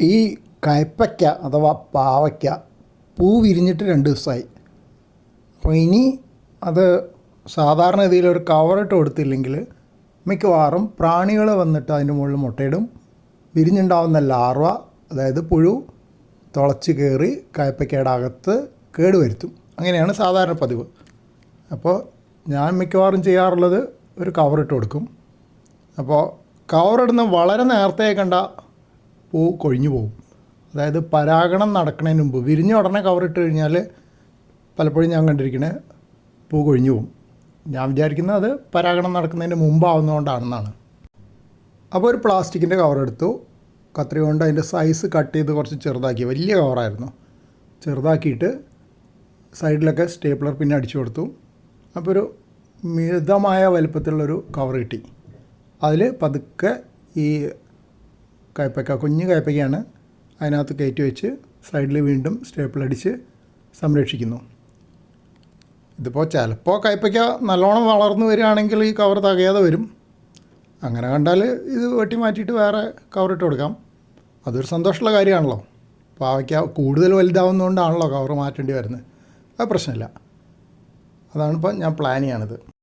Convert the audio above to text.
ഈ കയ്പ്പയ്ക്ക അഥവാ പാവയ്ക്ക പൂ വിരിഞ്ഞിട്ട് രണ്ട് ദിവസമായി. അപ്പോൾ ഇനി അത് സാധാരണ രീതിയിൽ ഒരു കവറിട്ട് കൊടുത്തില്ലെങ്കിൽ മിക്കവാറും പ്രാണികൾ വന്നിട്ട് അതിന്റെ മുകളിൽ മുട്ടയിടും. വിരിഞ്ഞുണ്ടാവുന്ന ലാർവ അതായത് പുഴു തുളച്ച് കയറി കയ്പ്പയ്ക്കയുടെ അകത്ത് കേടുവരുത്തും അങ്ങനെയാണ് സാധാരണ പതിവ്. അപ്പോൾ ഞാൻ മിക്കവാറും ചെയ്യാറുള്ളത് ഒരു കവറിട്ട് കൊടുക്കും. അപ്പോൾ കവറിടുന്ന വളരെ നേരത്തെ കണ്ട പൂ കൊഴിഞ്ഞു പോകും. അതായത് പരാഗണം നടക്കുന്നതിന് മുമ്പ് വിരിഞ്ഞ ഉടനെ കവറിട്ട് കഴിഞ്ഞാൽ പലപ്പോഴും ഞാൻ കണ്ടിരിക്കണേ പൂ കൊഴിഞ്ഞു പോകും. ഞാൻ വിചാരിക്കുന്നത് അത് പരാഗണം നടക്കുന്നതിന് മുമ്പാവുന്നതുകൊണ്ടാണെന്നാണ്. അപ്പോൾ ഒരു പ്ലാസ്റ്റിക്കിന്റെ കവർ എടുത്തു. കത്രിക കൊണ്ട് അതിന്റെ സൈസ് കട്ട് ചെയ്ത് കുറച്ച് ചെറുതാക്കി. വലിയ കവറായിരുന്നു ചെറുതാക്കിയിട്ട് സൈഡിലൊക്കെ സ്റ്റേപ്ലർ പിന്നെ അടിച്ചു കൊടുത്തു. അപ്പോൾ ഒരു മിതമായ വലിപ്പത്തിലുള്ളൊരു കവർ കിട്ടി. അതിൽ പതുക്കെ ഈ കയ്പ്പയ്ക്ക കുഞ്ഞു കയ്പ്പയ്ക്കയാണ് അതിനകത്ത് കയറ്റി വെച്ച് സൈഡിൽ വീണ്ടും സ്റ്റേപ്പിൾ അടിച്ച് സംരക്ഷിക്കുന്നു. ഇതിപ്പോൾ ചിലപ്പോൾ കയ്പ്പയ്ക്ക നല്ലോണം വളർന്നു വരികയാണെങ്കിൽ ഈ കവർ തകയാതെ വരും. അങ്ങനെ കണ്ടാൽ ഇത് വെട്ടി മാറ്റിയിട്ട് വേറെ കവറിട്ട് കൊടുക്കാം. അതൊരു സന്തോഷമുള്ള കാര്യമാണല്ലോ. പാവയ്ക്ക കൂടുതൽ വലുതാവുന്നതുകൊണ്ടാണല്ലോ കവർ മാറ്റേണ്ടി വരുന്നത്. അത് പ്രശ്നമില്ല. അതാണിപ്പോൾ ഞാൻ പ്ലാൻ ചെയ്യണത്.